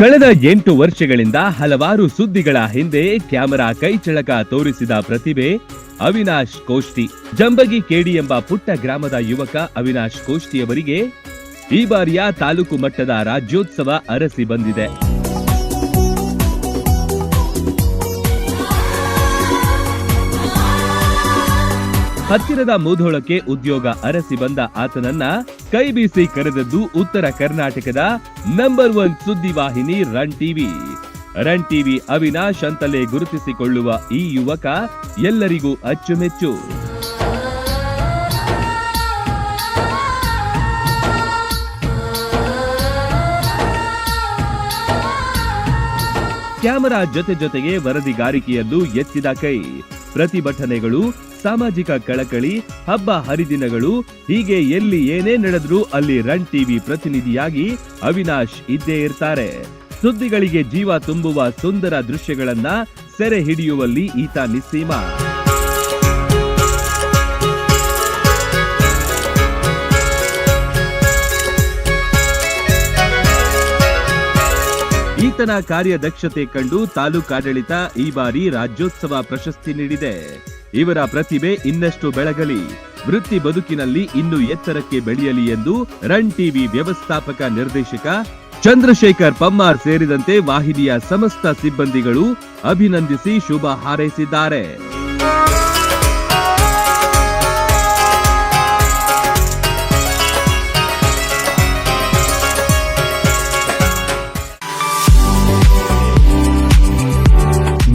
ಕಳೆದ ಎಂಟು ವರ್ಷಗಳಿಂದ ಹಲವಾರು ಸುದ್ದಿಗಳ ಹಿಂದೆ ಕ್ಯಾಮೆರಾ ಕೈಚಳಕ ತೋರಿಸಿದ ಪ್ರತಿಭೆ, ಅವಿನಾಶ್ ಕೋಷ್ಟಿ ಜಂಬಗಿ ಕೇಡಿ ಎಂಬ ಪುಟ್ಟ ಗ್ರಾಮದ ಯುವಕ ಅವಿನಾಶ್ ಕೋಷ್ಟಿಯವರಿಗೆ ಈ ಬಾರಿಯ ತಾಲೂಕು ಮಟ್ಟದ ರಾಜ್ಯೋತ್ಸವ ಅರಸಿ ಬಂದಿದೆ. ಹತ್ತಿರದ ಮೂಧೋಳಕ್ಕೆ ಉದ್ಯೋಗ ಅರಸಿ ಬಂದ ಆತನನ್ನ ಕೈ ಬೀಸಿ ಕರೆದದ್ದು ಉತ್ತರ ಕರ್ನಾಟಕದ number one ಸುದ್ದಿವಾಹಿನಿ Run TV. Run TV Avinash ಅಂತಲೇ ಗುರುತಿಸಿಕೊಳ್ಳುವ ಈ ಯುವಕ ಎಲ್ಲರಿಗೂ ಅಚ್ಚುಮೆಚ್ಚು. ಕ್ಯಾಮರಾ ಜೊತೆ ಜೊತೆಗೆ ವರದಿಗಾರಿಕೆಯಲ್ಲೂ ಎತ್ತಿದ ಕೈ. ಪ್ರತಿಭಟನೆಗಳು, ಸಾಮಾಜಿಕ ಕಳಕಳಿ, ಹಬ್ಬ ಹರಿದಿನಗಳು, ಹೀಗೆ ಎಲ್ಲಿ ಏನೇ ನಡೆದ್ರೂ ಅಲ್ಲಿ ರನ್ ಟಿವಿ ಪ್ರತಿನಿಧಿಯಾಗಿ ಅವಿನಾಶ್ ಇದ್ದೇ ಇರ್ತಾರೆ. ಸುದ್ದಿಗಳಿಗೆ ಜೀವ ತುಂಬುವ ಸುಂದರ ದೃಶ್ಯಗಳನ್ನ ಸೆರೆ ಹಿಡಿಯುವಲ್ಲಿ ಈತ ನಿಸ್ಸೀಮ. ಈತನ ಕಾರ್ಯದಕ್ಷತೆ ಕಂಡು ತಾಲೂಕಾಡಳಿತ ಈ ಬಾರಿ ರಾಜ್ಯೋತ್ಸವ ಪ್ರಶಸ್ತಿ ನೀಡಿದೆ. ಇವರ ಪ್ರತಿಭೆ ಇನ್ನಷ್ಟು ಬೆಳಗಲಿ. ವೃತ್ತಿ ಬದುಕಿನಲ್ಲಿ ಇನ್ನೂ ಎತ್ತರಕ್ಕೆ ಬೆಳೆಯಲಿ ಎಂದು ರನ್ ಟಿವಿ ವ್ಯವಸ್ಥಾಪಕ ನಿರ್ದೇಶಕ ಚಂದ್ರಶೇಖರ್ ಪಮ್ಮಾರ್ ಸೇರಿದಂತೆ ವಾಹಿನಿಯ ಸಮಸ್ತ ಸಿಬ್ಬಂದಿಗಳು ಅಭಿನಂದಿಸಿ ಶುಭ ಹಾರೈಸಿದ್ದಾರೆ.